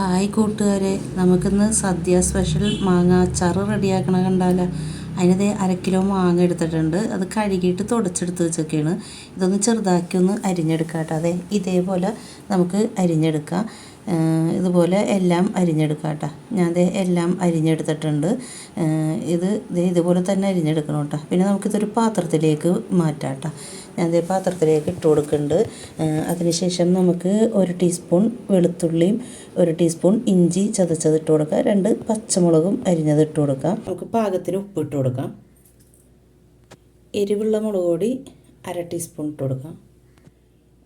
Hi കൂട്ടുകാരെ. നമുക്കിന്ന് സദ്യ special മാങ്ങ അച്ചാറ് റെഡിയാക്കണ കണ്ടാല അതിനത് അര കിലോ മാങ്ങ എടുത്തിട്ടുണ്ട്. അത് കഴുകിയിട്ട് തുടച്ചെടുത്ത് വെച്ചൊക്കെയാണ്. ഇതൊന്ന് ചെറുതാക്കി ഒന്ന് അരിഞ്ഞെടുക്കാം കേട്ടോ അതെ ഇതേപോലെ നമുക്ക് അരിഞ്ഞെടുക്കാം. ഇതുപോലെ എല്ലാം അരിഞ്ഞെടുക്കാം കേട്ടോ. ഞാൻ ദേ എല്ലാം അരിഞ്ഞെടുത്തിട്ടുണ്ട്. ഇത് ദേ ഇതുപോലെ തന്നെ അരിഞ്ഞെടുക്കണം കേട്ടോ. പിന്നെ നമുക്കിതൊരു പാത്രത്തിലേക്ക് മാറ്റാം കേട്ടോ. ഞാൻ ദേ പാത്രത്തിലേക്ക് ഇട്ട് കൊടുക്കുന്നുണ്ട്. അതിനുശേഷം നമുക്ക് ഒരു ടീസ്പൂൺ വെളുത്തുള്ളിയും ഒരു ടീസ്പൂൺ ഇഞ്ചി ചതച്ചത് ഇട്ട് കൊടുക്കാം. രണ്ട് പച്ചമുളകും അരിഞ്ഞത് ഇട്ട് കൊടുക്കാം. നമുക്ക് പാകത്തിന് ഉപ്പ് ഇട്ട് കൊടുക്കാം. എരിവുള്ള മുളക് പൊടി അര ടീസ്പൂൺ ഇട്ട് കൊടുക്കാം.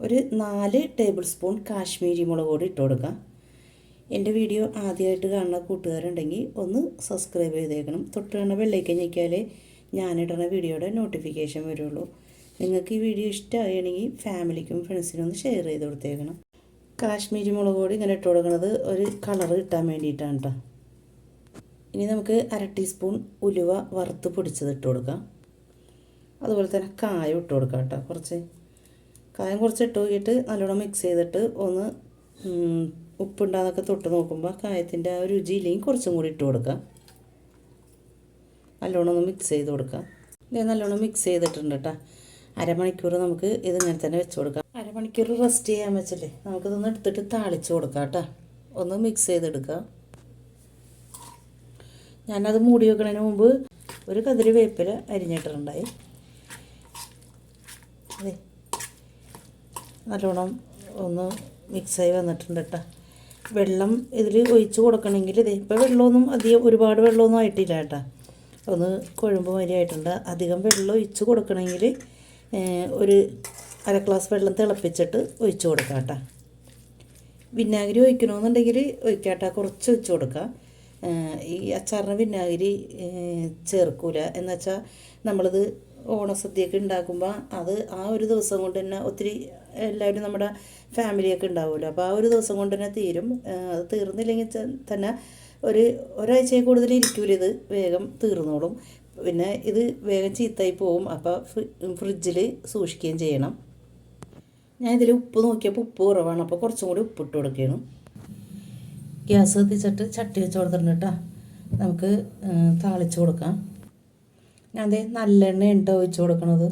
ഒരു നാല് ടേബിൾ സ്പൂൺ കാശ്മീരി മുളക് പൊടി ഇട്ട് കൊടുക്കാം. എന്റെ വീഡിയോ ആദ്യമായിട്ട് കാണുന്ന കൂട്ടുകാരുണ്ടെങ്കിൽ ഒന്ന് സബ്സ്ക്രൈബ് ചെയ്തേക്കണം. തൊട്ട് കാണുന്ന വെള്ളേക്ക് ഞെക്കിയാലേ ഞാനിടുന്ന വീഡിയോയുടെ നോട്ടിഫിക്കേഷൻ വരുള്ളൂ. നിങ്ങൾക്ക് ഈ വീഡിയോ ഇഷ്ടമാണെങ്കിൽ ഫാമിലിക്കും ഫ്രണ്ട്സിനും ഒന്ന് ഷെയർ ചെയ്ത് കൊടുത്തേക്കണം. കാശ്മീരി മുളക് പൊടി ഇങ്ങനെ ഇട്ട് കൊടുക്കുന്നത് ഒരു കളർ കിട്ടാൻ വേണ്ടിയിട്ടാണ് കേട്ടോ ഇനി നമുക്ക് അര ടീസ്പൂൺ ഉലുവ വറുത്ത് പൊടിച്ചത് ഇട്ട് കൊടുക്കാം. അതുപോലെ തന്നെ കായം ഇട്ട് കൊടുക്കാം കേട്ടോ കുറച്ച്. കായം കുറച്ച് ഇട്ട് നോക്കിയിട്ട് നല്ലോണം മിക്സ് ചെയ്തിട്ട് ഒന്ന് ഉപ്പുണ്ടാകുന്നൊക്കെ തൊട്ട് നോക്കുമ്പോൾ കായത്തിന്റെ ആ രുചി ഇല്ലെങ്കിൽ കുറച്ചും കൂടി ഇട്ട് കൊടുക്കാം. നല്ലോണം ഒന്ന് മിക്സ് ചെയ്ത് കൊടുക്കാം. ഇത് നല്ലോണം മിക്സ് ചെയ്തിട്ടുണ്ട് കേട്ടോ അരമണിക്കൂർ നമുക്ക് ഇത് ഇങ്ങനെ തന്നെ വെച്ച് കൊടുക്കാം. അരമണിക്കൂർ റെസ്റ്റ് ചെയ്യാൻ വെച്ചല്ലേ? നമുക്കിതൊന്ന് എടുത്തിട്ട് താളിച്ച് കൊടുക്കാം കേട്ടോ ഒന്ന് മിക്സ് ചെയ്തെടുക്കാം. ഞാനത് മൂടി വെക്കുന്നതിന് മുമ്പ് ഒരു കതിരി വേപ്പില അരിഞ്ഞിട്ടുണ്ടായി അതെ നല്ലോണം ഒന്ന് മിക്സായി വന്നിട്ടുണ്ട് കേട്ടോ വെള്ളം ഇതിൽ ഒഴിച്ച് കൊടുക്കണമെങ്കിൽ ഇതേ ഇപ്പോൾ വെള്ളമൊന്നും അധികം ഒരുപാട് വെള്ളമൊന്നും ആയിട്ടില്ല കേട്ടോ ഒന്ന് കുഴമ്പ് മാതിരി ആയിട്ടുണ്ട്. അധികം വെള്ളം ഒഴിച്ച് കൊടുക്കണമെങ്കിൽ ഒരു അര ഗ്ലാസ് വെള്ളം തിളപ്പിച്ചിട്ട് ഒഴിച്ച് കൊടുക്കാം കേട്ടോ വിനാഗിരി ഒഴിക്കണമെന്നുണ്ടെങ്കിൽ ഒഴിക്കാട്ട കുറച്ച് ഒഴിച്ച് കൊടുക്കാം. ഈ അച്ചാറിന് വിനാഗിരി ചേർക്കൂല. എന്നുവെച്ചാൽ നമ്മളിത് ഓണസദ്യയൊക്കെ ഉണ്ടാക്കുമ്പോൾ അത് ആ ഒരു ദിവസം കൊണ്ട് തന്നെ ഒത്തിരി എല്ലാവരും നമ്മുടെ ഫാമിലിയൊക്കെ ഉണ്ടാവുമല്ലോ. അപ്പോൾ ആ ഒരു ദിവസം കൊണ്ട് തന്നെ തീരും. അത് തീർന്നില്ലെങ്കിൽ തന്നെ ഒരു ഒരാഴ്ചയെ കൂടുതൽ ഇരിക്കൂല ഇത്. വേഗം തീർന്നോളും. പിന്നെ ഇത് വേഗം ചീത്തായി പോവും. അപ്പോൾ ഫ്രിഡ്ജിൽ സൂക്ഷിക്കുകയും ചെയ്യണം. ഞാൻ ഇതിൽ ഉപ്പ് നോക്കിയപ്പോൾ ഉപ്പ് കുറവാണ്. അപ്പോൾ കുറച്ചും കൂടി ഉപ്പിട്ട് കൊടുക്കുകയാണ്. ഗ്യാസ് കത്തിച്ചിട്ട് ചട്ടി വെച്ച് കൊടുത്തിട്ടുണ്ട് കേട്ടോ. നമുക്ക് താളിച്ച് കൊടുക്കാം. ഞാൻ നല്ലെണ്ണ എണ്ണ ഒഴിച്ചു കൊടുക്കണത്.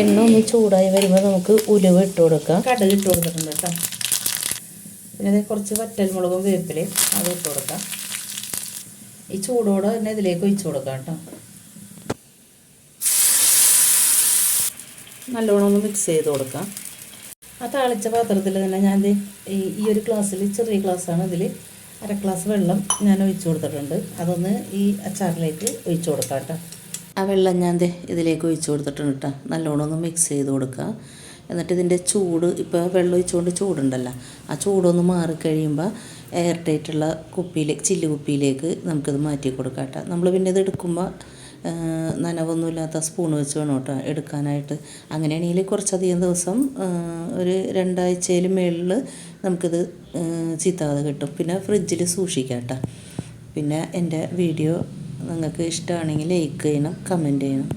എണ്ണ ഒന്ന് ചൂടായി വരുമ്പോൾ നമുക്ക് ഉലുവ ഇട്ട് കൊടുക്കാം. കടുക് ഇട്ട് കൊടുത്തിട്ടുണ്ട് കേട്ടോ. പിന്നെ കുറച്ച് വറ്റൽമുളകും വേപ്പിലയും അത് ഇട്ട് കൊടുക്കാം. ഈ ചൂടോടെ തന്നെ ഇതിലേക്ക് ഒഴിച്ചു കൊടുക്കാം കേട്ടോ. നല്ലോണം ഒന്ന് മിക്സ് ചെയ്ത് കൊടുക്കാം. ആ താളിച്ച പാത്രത്തിൽ തന്നെ ഞാൻ ഈ ഒരു ഗ്ലാസ്സിൽ ചെറിയ ഗ്ലാസ്സാണ് ഇതിൽ അര ഗ്ലാസ് വെള്ളം ഞാൻ ഒഴിച്ചു കൊടുത്തിട്ടുണ്ട്. അതൊന്ന് ഈ അച്ചാറിലേക്ക് ഒഴിച്ചു കൊടുക്കാം കേട്ടോ. ആ വെള്ളം ഞാൻ ഇതിലേക്ക് ഒഴിച്ചു കൊടുത്തിട്ടുണ്ട് കേട്ടോ. നല്ലോണം ഒന്ന് മിക്സ് ചെയ്ത് കൊടുക്കുക. എന്നിട്ട് ഇതിന്റെ ചൂട് ഇപ്പോൾ വെള്ളം ഒഴിച്ചുകൊണ്ട് ചൂടുണ്ടല്ലോ. ആ ചൂടൊന്ന് മാറിക്കഴിയുമ്പോൾ എയർ ടൈറ്റുള്ള കുപ്പിയിലേക്ക് ചില്ല് കുപ്പിയിലേക്ക് നമുക്കിത് മാറ്റി കൊടുക്കാം കേട്ടോ. നമ്മൾ പിന്നെ ഇത് എടുക്കുമ്പോൾ നനവൊന്നുമില്ലാത്ത സ്പൂൺ വെച്ച് വേണം കേട്ടോ എടുക്കാനായിട്ട്. അങ്ങനെയാണെങ്കിൽ കുറച്ചധികം ദിവസം ഒരു രണ്ടാഴ്ചയിൽ മേളിൽ നമുക്കിത് ചീത്താതെ കിട്ടും. പിന്നെ ഫ്രിഡ്ജിൽ സൂക്ഷിക്കാം കേട്ടോ. പിന്നെ എന്റെ വീഡിയോ നിങ്ങൾക്ക് ഇഷ്ടമാണെങ്കിൽ ലൈക്ക് ചെയ്യണം കമന്റ് ചെയ്യണം.